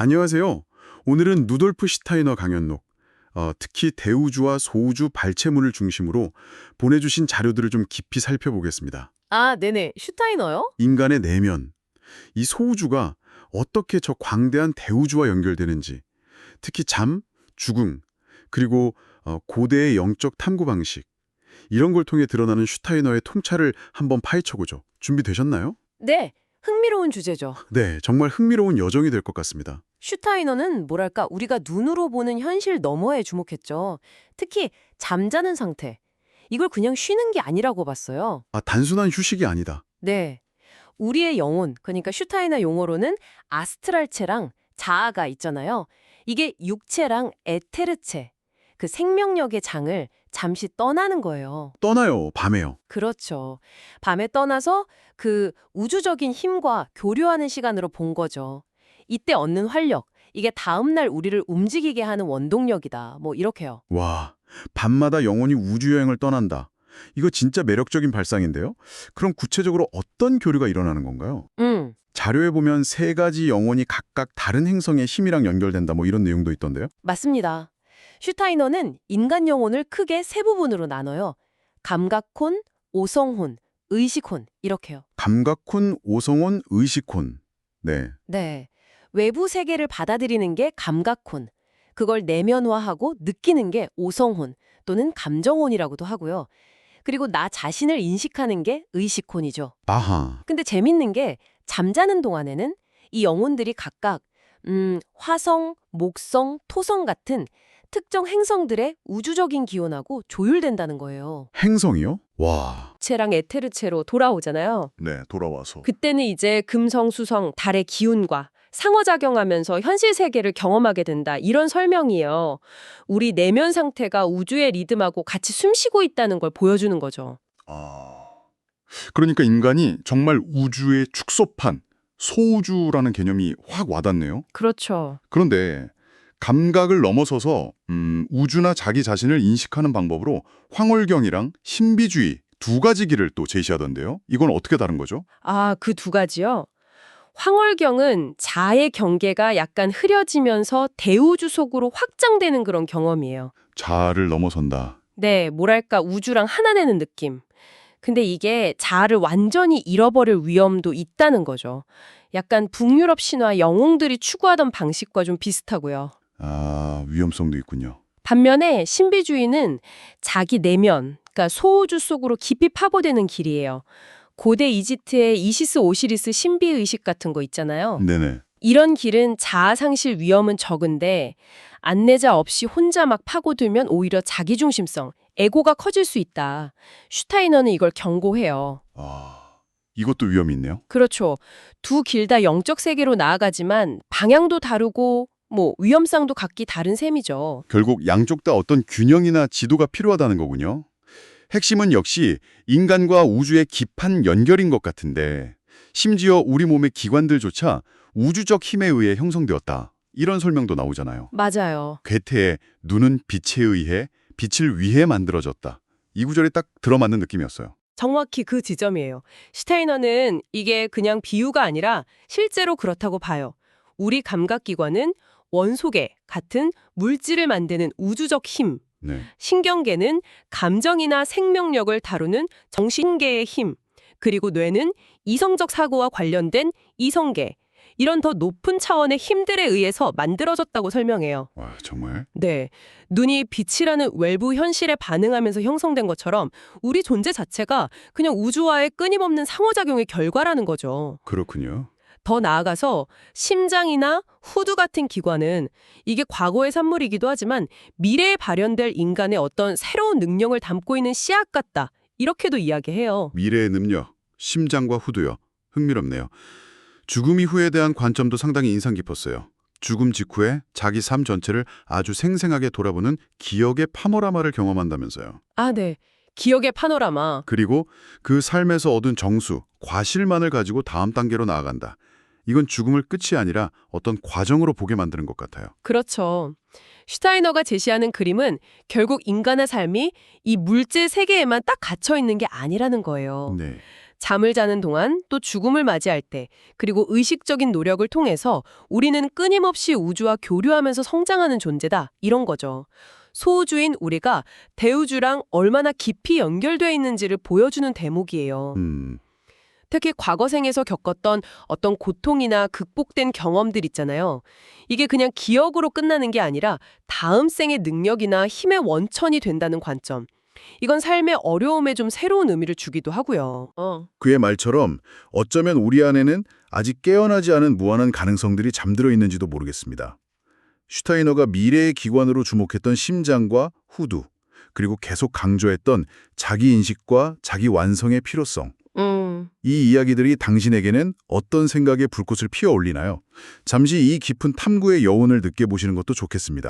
안녕하세요. 오늘은 누돌프 슈타이너 강연록, 어, 특히 대우주와 소우주 발췌문을 중심으로 보내주신 자료들을 좀 깊이 살펴보겠습니다. 아, 네네. 슈타이너요? 인간의 내면, 이 소우주가 어떻게 저 광대한 대우주와 연결되는지, 특히 잠, 죽음, 그리고 어, 고대의 영적 탐구 방식, 이런 걸 통해 드러나는 슈타이너의 통찰을 한번 파헤쳐보죠. 준비되셨나요? 네. 흥미로운 주제죠. 네, 정말 흥미로운 여정이 될 것 같습니다. 슈타이너는 뭐랄까 우리가 눈으로 보는 현실 너머에 주목했죠. 특히 잠자는 상태. 이걸 그냥 쉬는 게 아니라고 봤어요. 아, 단순한 휴식이 아니다. 네. 우리의 영혼, 그러니까 슈타이너 용어로는 아스트랄체랑 자아가 있잖아요. 이게 육체랑 에테르체, 그 생명력의 장을 잠시 떠나는 거예요. 떠나요, 밤에요. 그렇죠. 밤에 떠나서 그 우주적인 힘과 교류하는 시간으로 본 거죠. 이때 얻는 활력, 이게 다음날 우리를 움직이게 하는 원동력이다. 뭐 이렇게요. 와, 밤마다 영혼이 우주여행을 떠난다. 이거 진짜 매력적인 발상인데요? 그럼 구체적으로 어떤 교류가 일어나는 건가요? 음, 자료에 보면 세 가지 영혼이 각각 다른 행성의 힘이랑 연결된다 뭐 이런 내용도 있던데요? 맞습니다. 슈타이너는 인간 영혼을 크게 세 부분으로 나눠요. 감각혼, 오성혼, 의식혼 이렇게요. 감각혼, 오성혼, 의식혼. 네, 네. 외부 세계를 받아들이는 게 감각혼. 그걸 내면화하고 느끼는 게 오성혼 또는 감정혼이라고도 하고요. 그리고 나 자신을 인식하는 게 의식혼이죠. 아하. 근데 재밌는 게 잠자는 동안에는 이 영혼들이 각각 음, 화성, 목성, 토성 같은 특정 행성들의 우주적인 기원하고 조율된다는 거예요. 행성이요? 와, 체랑 에테르체로 돌아오잖아요. 네, 돌아와서. 그때는 이제 금성, 수성, 달의 기운과 상호작용하면서 현실 세계를 경험하게 된다. 이런 설명이에요. 우리 내면 상태가 우주의 리듬하고 같이 숨쉬고 있다는 걸 보여주는 거죠. 아. 그러니까 인간이 정말 우주의 축소판, 소우주라는 개념이 확 와닿네요. 그렇죠. 그런데 감각을 넘어서서 음, 우주나 자기 자신을 인식하는 방법으로 황홀경이랑 신비주의 두 가지 길을 또 제시하던데요. 이건 어떻게 다른 거죠? 아, 그 두 가지요? 황홀경은 자의 경계가 약간 흐려지면서 대우주 속으로 확장되는 그런 경험이에요. 자아를 넘어선다. 네, 뭐랄까 우주랑 하나 되는 느낌. 근데 이게 자아를 완전히 잃어버릴 위험도 있다는 거죠. 약간 북유럽 신화 영웅들이 추구하던 방식과 좀 비슷하고요. 아, 위험성도 있군요. 반면에 신비주의는 자기 내면, 그러니까 소우주 속으로 깊이 파고드는 길이에요. 고대 이집트의 이시스 오시리스 신비 의식 같은 거 있잖아요. 네네. 이런 길은 자아 상실 위험은 적은데 안내자 없이 혼자 막 파고들면 오히려 자기중심성, 에고가 커질 수 있다. 슈타이너는 이걸 경고해요. 아, 이것도 위험이 있네요. 그렇죠. 두 길 다 영적 세계로 나아가지만 방향도 다르고 뭐 위험성도 각기 다른 셈이죠. 결국 양쪽 다 어떤 균형이나 지도가 필요하다는 거군요. 핵심은 역시 인간과 우주의 깊은 연결인 것 같은데 심지어 우리 몸의 기관들조차 우주적 힘에 의해 형성되었다. 이런 설명도 나오잖아요. 맞아요. 괴테의 눈은 빛에 의해 빛을 위해 만들어졌다. 이 구절이 딱 들어맞는 느낌이었어요. 정확히 그 지점이에요. 슈타이너는 이게 그냥 비유가 아니라 실제로 그렇다고 봐요. 우리 감각기관은 원소계 같은 물질을 만드는 우주적 힘, 네. 신경계는 감정이나 생명력을 다루는 정신계의 힘, 그리고 뇌는 이성적 사고와 관련된 이성계, 이런 더 높은 차원의 힘들에 의해서 만들어졌다고 설명해요. 와, 정말 네. 눈이 빛이라는 외부 현실에 반응하면서 형성된 것처럼 우리 존재 자체가 그냥 우주와의 끊임없는 상호작용의 결과라는 거죠. 그렇군요. 더 나아가서 심장이나 후두 같은 기관은 이게 과거의 산물이기도 하지만 미래에 발현될 인간의 어떤 새로운 능력을 담고 있는 씨앗 같다. 이렇게도 이야기해요. 미래의 능력, 심장과 후두요. 흥미롭네요. 죽음 이후에 대한 관점도 상당히 인상 깊었어요. 죽음 직후에 자기 삶 전체를 아주 생생하게 돌아보는 기억의 파노라마를 경험한다면서요. 아, 네. 기억의 파노라마. 그리고 그 삶에서 얻은 정수, 과실만을 가지고 다음 단계로 나아간다. 이건 죽음을 끝이 아니라 어떤 과정으로 보게 만드는 것 같아요. 그렇죠. 슈타이너가 제시하는 그림은 결국 인간의 삶이 이 물질 세계에만 딱 갇혀 있는 게 아니라는 거예요. 네. 잠을 자는 동안 또 죽음을 맞이할 때 그리고 의식적인 노력을 통해서 우리는 끊임없이 우주와 교류하면서 성장하는 존재다. 이런 거죠. 소우주인 우리가 대우주랑 얼마나 깊이 연결되어 있는지를 보여주는 대목이에요. 음, 특히 과거생에서 겪었던 어떤 고통이나 극복된 경험들 있잖아요. 이게 그냥 기억으로 끝나는 게 아니라 다음 생의 능력이나 힘의 원천이 된다는 관점. 이건 삶의 어려움에 좀 새로운 의미를 주기도 하고요. 어. 그의 말처럼 어쩌면 우리 안에는 아직 깨어나지 않은 무한한 가능성들이 잠들어 있는지도 모르겠습니다. 슈타이너가 미래의 기관으로 주목했던 심장과 후두, 그리고 계속 강조했던 자기 인식과 자기 완성의 필요성. 음. 이 이야기들이 당신에게는 어떤 생각의 불꽃을 피워 올리나요? 잠시 이 깊은 탐구의 여운을 느껴보시는 것도 좋겠습니다.